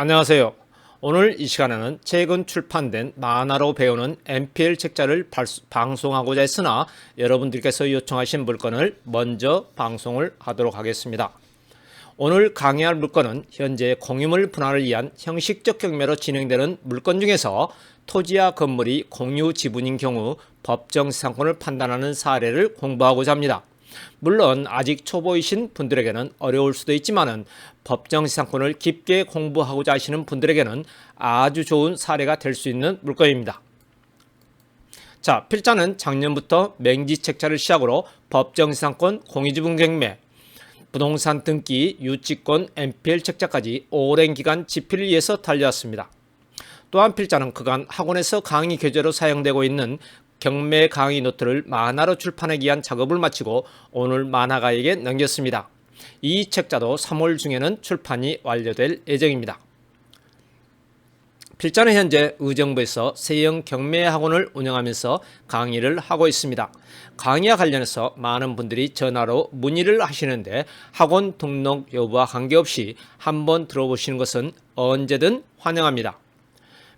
안녕하세요. 오늘 이 시간에는 최근 출판된 만화로 배우는 MPL 책자를 발수- 방송하고자 했으나 여러분들께서 요청하신 물건을 먼저 방송을 하도록 하겠습니다. 오늘 강의할 물건은 현재 공유물 분할을 위한 형식적 경매로 진행되는 물건 중에서 토지와 건물이 공유 지분인 경우 법정 시상권을 판단하는 사례를 공부하고자 합니다. 물론 아직 초보이신 분들에게는 어려울 수도 있지만은 법정 시상권을 깊게 공부하고자 하시는 분들에게는 아주 좋은 사례가 될 수 있는 물건입니다. 자, 필자는 작년부터 맹지 책자를 시작으로 법정 시상권, 공유지분 경매, 부동산 등기, 유치권, MPL 책자까지 오랜 기간 집필을 위해서 달려왔습니다. 또한 필자는 그간 학원에서 강의 교재로 사용되고 있는 경매 강의 노트를 만화로 출판하기 위한 작업을 마치고 오늘 만화가에게 넘겼습니다. 이 책자도 3월 중에는 출판이 완료될 예정입니다. 필자는 현재 의정부에서 세형 경매 학원을 운영하면서 강의를 하고 있습니다. 강의와 관련해서 많은 분들이 전화로 문의를 하시는데 학원 등록 여부와 관계없이 한번 들어보시는 것은 언제든 환영합니다.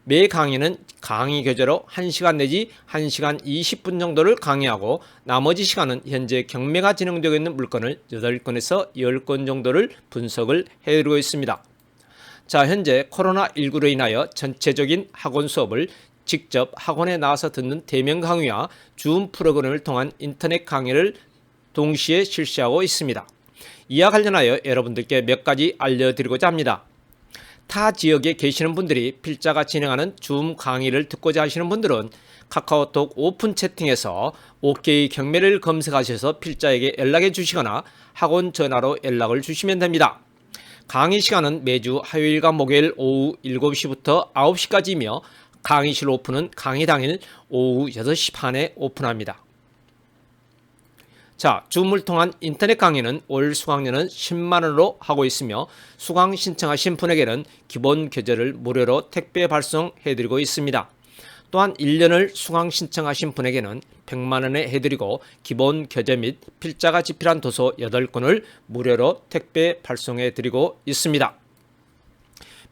매 강의는 강의 교재로 1시간 내지 1시간 20분 정도를 강의하고 나머지 시간은 현재 경매가 진행되고 있는 물건을 8건에서 10건 정도를 분석을 해드리고 있습니다. 자, 현재 코로나19로 인하여 전체적인 학원 수업을 직접 학원에 나와서 듣는 대면 강의와 줌 프로그램을 통한 인터넷 강의를 동시에 실시하고 있습니다. 이와 관련하여 여러분들께 몇 가지 알려드리고자 합니다. 타 지역에 계시는 분들이 필자가 진행하는 줌 강의를 듣고자 하시는 분들은 카카오톡 오픈 채팅에서 OK 경매를 검색하셔서 필자에게 연락해 주시거나 학원 전화로 연락을 주시면 됩니다. 강의 시간은 매주 화요일과 목요일 오후 7시부터 9시까지이며 강의실 오픈은 강의 당일 오후 6시 반에 오픈합니다. 자, 줌을 통한 인터넷 강의는 올 수강료는 10만 원으로 하고 있으며 수강 신청하신 분에게는 기본 교재를 무료로 택배 발송해 드리고 있습니다. 또한 1년을 수강 신청하신 분에게는 100만 원에 해 드리고 기본 교재 및 필자가 집필한 도서 8권을 무료로 택배 발송해 드리고 있습니다.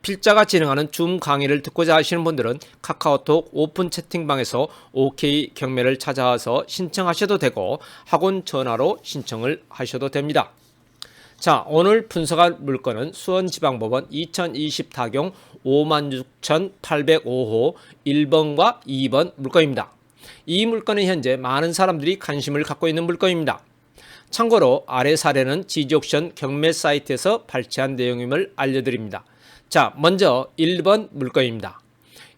필자가 진행하는 줌 강의를 듣고자 하시는 분들은 카카오톡 오픈 채팅방에서 OK 경매를 찾아와서 신청하셔도 되고 학원 전화로 신청을 하셔도 됩니다. 자, 오늘 분석할 물건은 수원지방법원 2020 타경 56,805호 1번과 2번 물건입니다. 이 물건은 현재 많은 사람들이 관심을 갖고 있는 물건입니다. 참고로 아래 사례는 지지옥션 경매 사이트에서 발췌한 내용임을 알려드립니다. 자, 먼저 1번 물건입니다.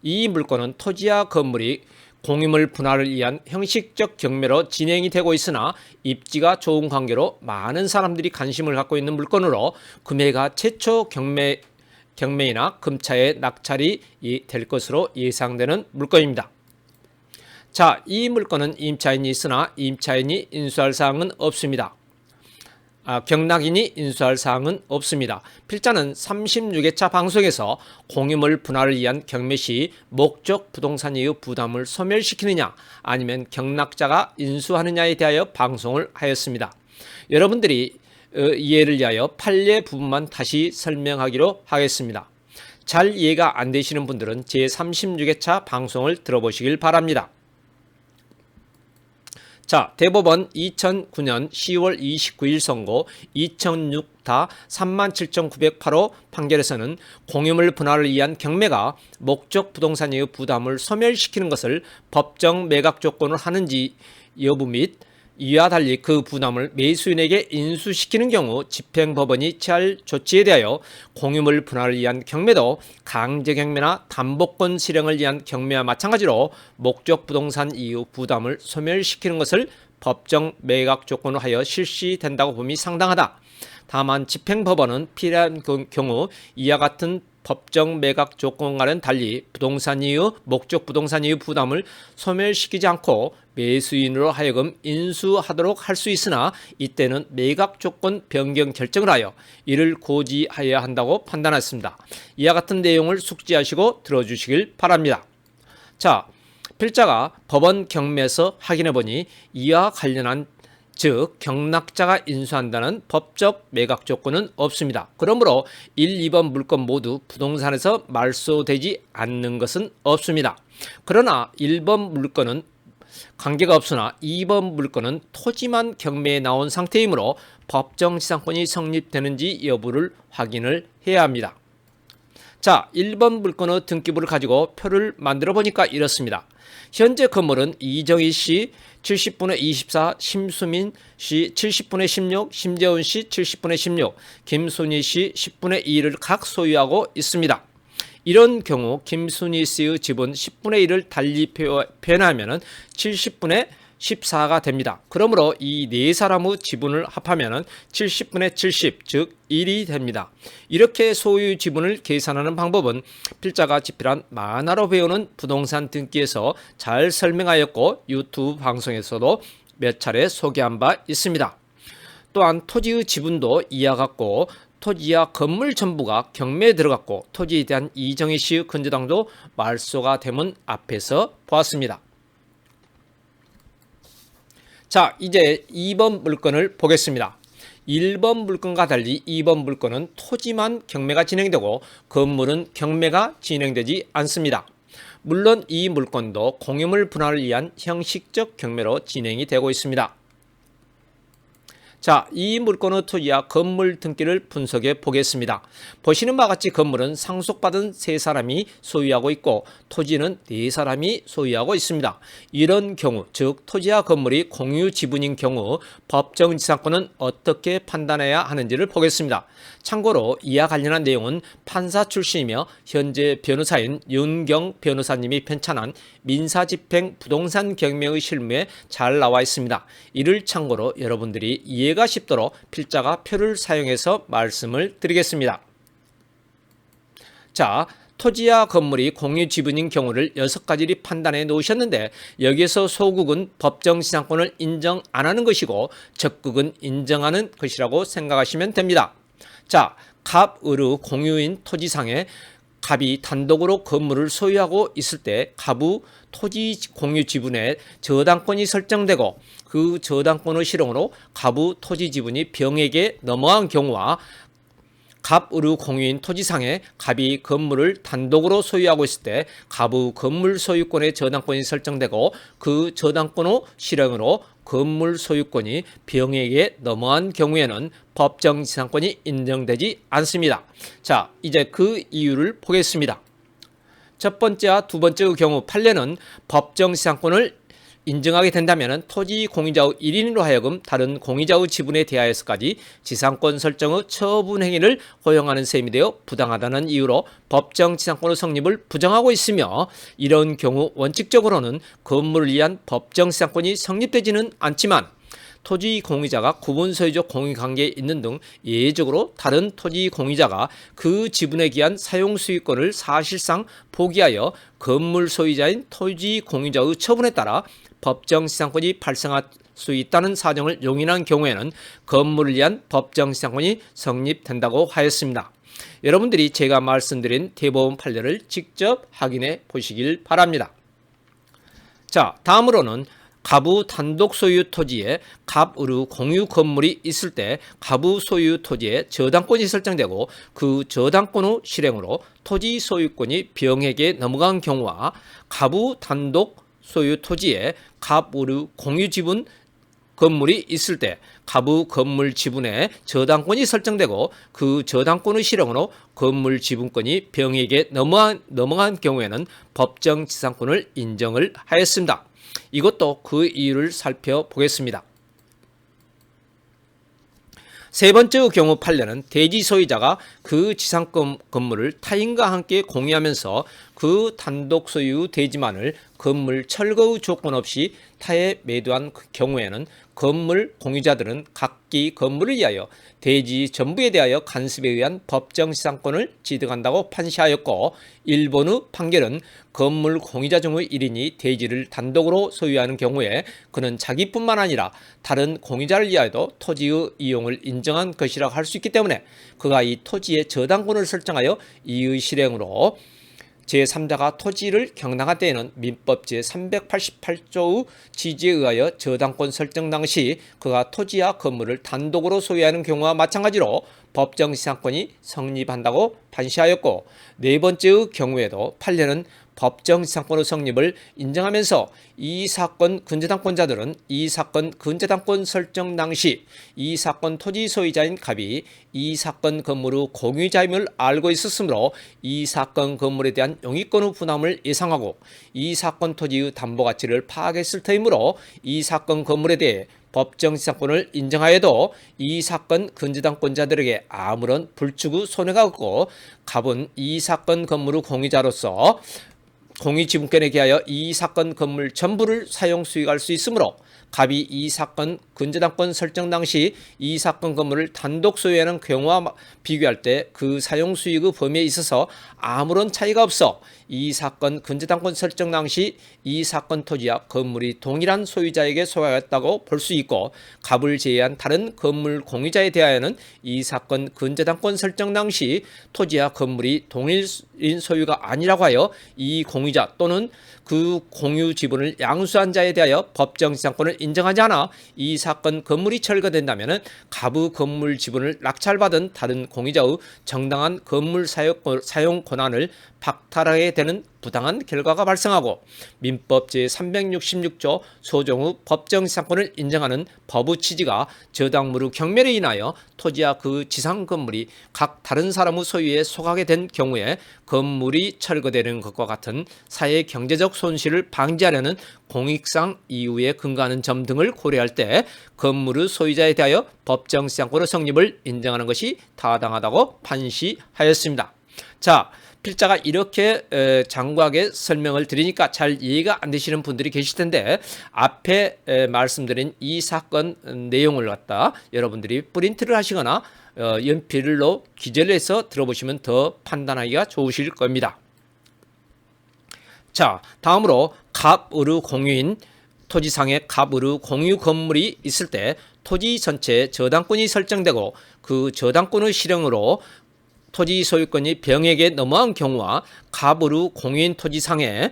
이 물건은 토지와 건물이 공유물 분할을 위한 형식적 경매로 진행이 되고 있으나 입지가 좋은 관계로 많은 사람들이 관심을 갖고 있는 물건으로 금해가 최초 경매 경매이나 금차의 낙찰이 이- 될 것으로 예상되는 물건입니다. 자, 이 물건은 임차인이 있으나 임차인이 인수할 사항은 없습니다. 아, 경락인이 인수할 사항은 없습니다. 필자는 36회차 방송에서 공유물 분할을 위한 경매 시 목적 부동산 이후 부담을 소멸시키느냐 아니면 경락자가 인수하느냐에 대하여 방송을 하였습니다. 여러분들이 어, 이해를 위하여 판례 부분만 다시 설명하기로 하겠습니다. 잘 이해가 안 되시는 분들은 제 36회차 방송을 들어보시길 바랍니다. 자, 대법원 2009년 10월 29일 선고 2006 다 37,908호 판결에서는 공유물 분할을 위한 경매가 목적 부동산 이후 부담을 소멸시키는 것을 법정 매각 조건을 하는지 여부 및 이와 달리 그 부담을 매수인에게 인수시키는 경우 집행법원이 취할 조치에 대하여 공유물 분할을 위한 경매도 강제 경매나 담보권 실행을 위한 경매와 마찬가지로 목적 부동산 이후 부담을 소멸시키는 것을 법정 매각 조건으로 하여 실시된다고 봄이 상당하다. 다만 집행법원은 필요한 그 경우 이와 같은 법정 매각 조건과는 달리 부동산 이후 목적 부동산 이후 부담을 소멸시키지 않고 매수인으로 하여금 인수하도록 할 수 있으나 이때는 매각 조건 변경 결정을 하여 이를 고지하여야 한다고 판단했습니다. 이와 같은 내용을 숙지하시고 들어주시길 바랍니다. 자, 필자가 법원 경매에서 확인해 보니 이와 관련한 즉 경락자가 인수한다는 법적 매각 조건은 없습니다. 그러므로 1, 2번 물건 모두 부동산에서 말소되지 않는 것은 없습니다. 그러나 1번 물건은 관계가 없으나 2번 물건은 토지만 경매에 나온 상태이므로 법정 지상권이 성립되는지 여부를 확인을 해야 합니다. 자, 1번 물건의 등기부를 가지고 표를 만들어 보니까 이렇습니다. 현재 건물은 이정희 씨 70분의 24, 심수민 씨 70분의 16, 심재훈 씨 70분의 16, 김순희 씨 10분의 2를 각 소유하고 있습니다. 이런 경우 김순희 씨의 지분 10분의 1을 달리 표현하면 70분의 14가 됩니다. 그러므로 이 네 사람의 지분을 합하면 70분의 70, 즉 1이 됩니다. 이렇게 소유 지분을 계산하는 방법은 필자가 집필한 만화로 배우는 부동산 등기에서 잘 설명하였고 유튜브 방송에서도 몇 차례 소개한 바 있습니다. 또한 토지의 지분도 이와 같고 토지와 건물 전부가 경매에 들어갔고 토지에 대한 이정희 씨의 근저당도 말소가 되면 앞에서 보았습니다. 자, 이제 2번 물건을 보겠습니다. 1번 물건과 달리 2번 물건은 토지만 경매가 진행되고 건물은 경매가 진행되지 않습니다. 물론 이 물건도 공유물 분할을 위한 형식적 경매로 진행이 되고 있습니다. 자, 이 물건의 토지와 건물 등기를 분석해 보겠습니다. 보시는 바와 같이 건물은 상속받은 세 사람이 소유하고 있고 토지는 네 사람이 소유하고 있습니다. 이런 경우, 즉 토지와 건물이 공유 지분인 경우 법정 지상권은 어떻게 판단해야 하는지를 보겠습니다. 참고로 이와 관련한 내용은 판사 출신이며 현재 변호사인 윤경 변호사님이 편찬한 민사집행 부동산 경매의 실무에 잘 나와 있습니다. 이를 참고로 여러분들이 이해가 쉽도록 필자가 표를 사용해서 말씀을 드리겠습니다. 자, 토지와 건물이 공유 지분인 경우를 여섯 가지를 판단해 놓으셨는데 여기에서 소국은 법정 지상권을 인정 안 하는 것이고 적극은 인정하는 것이라고 생각하시면 됩니다. 자, 갑, 을의 공유인 토지상에 갑이 단독으로 건물을 소유하고 있을 때 갑의 토지 공유 지분에 저당권이 설정되고 그 저당권의 실용으로 갑의 토지 지분이 병에게 넘어간 경우와 갑의류 공유인 토지상에 갑이 건물을 단독으로 소유하고 있을 때 갑의 건물 소유권의 저당권이 설정되고 그 저당권의 실행으로 건물 소유권이 병에게 넘어간 경우에는 법정 지상권이 인정되지 않습니다. 자, 이제 그 이유를 보겠습니다. 첫 번째와 두 번째의 경우 판례는 법정 지상권을 인정하게 된다면 토지 공유자의 1인으로 하여금 다른 공유자의 지분에 대하여서까지 지상권 설정의 처분 행위를 허용하는 셈이 되어 부당하다는 이유로 법정 지상권의 성립을 부정하고 있으며 이런 경우 원칙적으로는 건물을 위한 법정 지상권이 성립되지는 않지만 토지 공유자가 구분 소유적 공유 관계에 있는 등 예외적으로 다른 토지 공유자가 그 지분에 기한 사용 수익권을 사실상 포기하여 건물 소유자인 토지 공유자의 처분에 따라 법정 시상권이 발생할 수 있다는 사정을 용인한 경우에는 건물을 위한 법정 시상권이 성립된다고 하였습니다. 여러분들이 제가 말씀드린 대법원 판례를 직접 확인해 보시길 바랍니다. 자, 다음으로는 가부 단독 소유 토지에 갑의류 공유 건물이 있을 때 가부 소유 토지에 저당권이 설정되고 그 저당권 후 실행으로 토지 소유권이 병에게 넘어간 경우와 가부 단독 소유 토지에 갑의류 공유 지분 건물이 있을 때 가부 건물 지분에 저당권이 설정되고 그 저당권의 실행으로 건물 지분권이 병에게 넘어간, 넘어간 경우에는 법정 지상권을 인정을 하였습니다. 이것도 그 이유를 살펴보겠습니다. 세 번째 경우 판례는 대지 소유자가 그 지상권 건물을 타인과 함께 공유하면서 그 단독 소유 대지만을 건물 철거의 조건 없이 타에 매도한 경우에는 건물 공유자들은 각기 건물을 위하여 대지 전부에 대하여 간섭에 의한 법정 시상권을 취득한다고 판시하였고 일본의 판결은 건물 공유자 중의 1인이 대지를 단독으로 소유하는 경우에 그는 자기뿐만 아니라 다른 공유자를 위하여도 토지의 이용을 인정한 것이라고 할 수 있기 때문에 그가 이 토지의 저당권을 설정하여 이의 실행으로 제3자가 토지를 경락한 때에는 민법 제388조의 지지에 의하여 저당권 설정 당시 그가 토지와 건물을 단독으로 소유하는 경우와 마찬가지로 법정 시상권이 성립한다고 판시하였고 네 번째의 경우에도 판례는 법정 지상권의 성립을 인정하면서 이 사건 근저당권자들은 이 사건 근저당권 설정 당시 이 사건 토지 소유자인 갑이 이 사건 건물의 공유자임을 알고 있었으므로 이 사건 건물에 대한 용익권의 부담을 예상하고 이 사건 토지의 담보 가치를 파악했을 터이므로 이 사건 건물에 대해 법정 지상권을 인정하여도 이 사건 근저당권자들에게 아무런 불축의 손해가 없고 갑은 이 사건 건물의 공유자로서 공유 지분권에 기하여 이 사건 건물 전부를 사용 수익할 수 있으므로 갑이 이 사건 근저당권 설정 당시 이 사건 건물을 단독 소유하는 경우와 비교할 때 그 사용 수익의 범위에 있어서 아무런 차이가 없어 이 사건 근저당권 설정 당시 이 사건 토지와 건물이 동일한 소유자에게 소유하였다고 볼 수 있고 갑을 제외한 다른 건물 공유자에 대하여는 이 사건 근저당권 설정 당시 토지와 건물이 동일인 소유가 아니라고 하여 이 공유자 또는 그 공유 지분을 양수한 자에 대하여 법정 지상권을 인정하지 않아 이 사건 건물이 철거된다면은 가부 건물 지분을 낙찰받은 다른 공유자의 정당한 건물 사용, 권한을 박탈하게 되는 부당한 결과가 발생하고 민법 제366조 소정의 법정 지상권을 인정하는 법의 취지가 저당물의 경멸에 인하여 토지와 그 지상 건물이 각 다른 사람의 소유에 속하게 된 경우에 건물이 철거되는 것과 같은 사회 경제적 손실을 방지하려는 공익상 이유에 근거하는 점 등을 고려할 때 건물의 소유자에 대하여 법정 지상권의 성립을 인정하는 것이 타당하다고 판시하였습니다. 자, 필자가 이렇게 에, 장구하게 설명을 드리니까 잘 이해가 안 되시는 분들이 계실 텐데 앞에 에, 말씀드린 이 사건 음, 내용을 갖다 여러분들이 프린트를 하시거나 어, 연필로 기재를 해서 들어보시면 더 판단하기가 좋으실 겁니다. 자, 다음으로 갑으로 공유인 토지상의 갑으로 공유 건물이 있을 때 토지 전체에 저당권이 설정되고 그 저당권의 실행으로 토지 소유권이 병에게 넘어간 경우와 갑으로 공유인 토지상에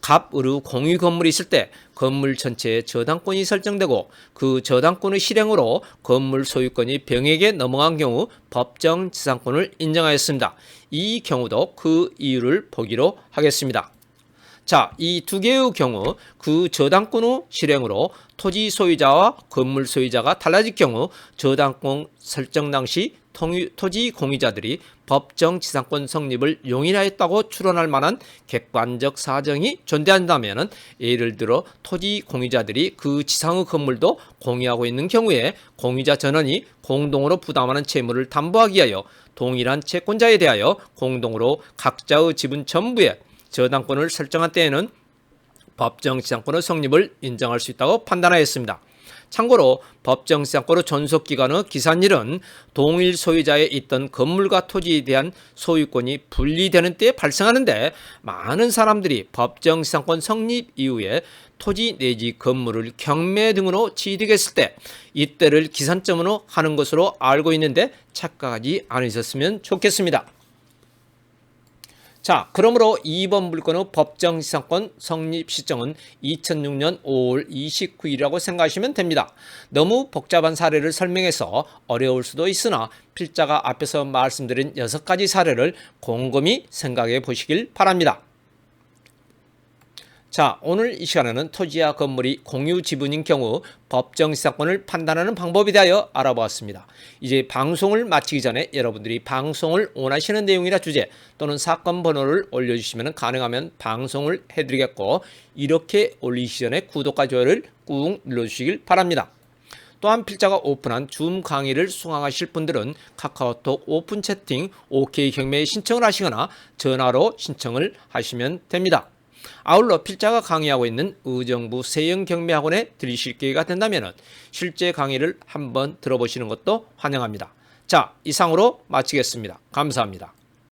갑으로 공유 건물이 있을 때 건물 전체에 저당권이 설정되고 그 저당권의 실행으로 건물 소유권이 병에게 넘어간 경우 법정 지상권을 인정하였습니다. 이 경우도 그 이유를 보기로 하겠습니다. 자, 이 두 개의 경우 그 저당권의 실행으로 토지 소유자와 건물 소유자가 달라질 경우 저당권 설정 당시 토지 공유자들이 법정 지상권 성립을 용인하였다고 추론할 만한 객관적 사정이 존재한다면 예를 들어 토지 공유자들이 그 지상의 건물도 공유하고 있는 경우에 공유자 전원이 공동으로 부담하는 채무를 담보하기 위하여 동일한 채권자에 대하여 공동으로 각자의 지분 전부에 저당권을 설정한 때에는 법정 지상권의 성립을 인정할 수 있다고 판단하였습니다. 참고로 법정 지상권의 존속 기간의 기산일은 동일 소유자에 있던 건물과 토지에 대한 소유권이 분리되는 때에 발생하는데 많은 사람들이 법정 지상권 성립 이후에 토지 내지 건물을 경매 등으로 취득했을 때 이때를 기산점으로 하는 것으로 알고 있는데 착각하지 않으셨으면 좋겠습니다. 자, 그러므로 2번 물건의 법정 지상권 성립 시점은 2006년 5월 29일이라고 생각하시면 됩니다. 너무 복잡한 사례를 설명해서 어려울 수도 있으나 필자가 앞에서 말씀드린 6가지 사례를 곰곰이 생각해 보시길 바랍니다. 자, 오늘 이 시간에는 토지와 건물이 공유 지분인 경우 법정 시사권을 판단하는 방법에 대하여 알아보았습니다. 이제 방송을 마치기 전에 여러분들이 방송을 원하시는 내용이나 주제 또는 사건 번호를 올려주시면 가능하면 방송을 해드리겠고 이렇게 올리기 전에 구독과 좋아요를 꾹 눌러주시길 바랍니다. 또한 필자가 오픈한 줌 강의를 수강하실 분들은 카카오톡 오픈 채팅 OK 경매에 신청을 하시거나 전화로 신청을 하시면 됩니다. 아울러 필자가 강의하고 있는 의정부 세영 경매학원에 들으실 기회가 된다면 실제 강의를 한번 들어보시는 것도 환영합니다. 자, 이상으로 마치겠습니다. 감사합니다.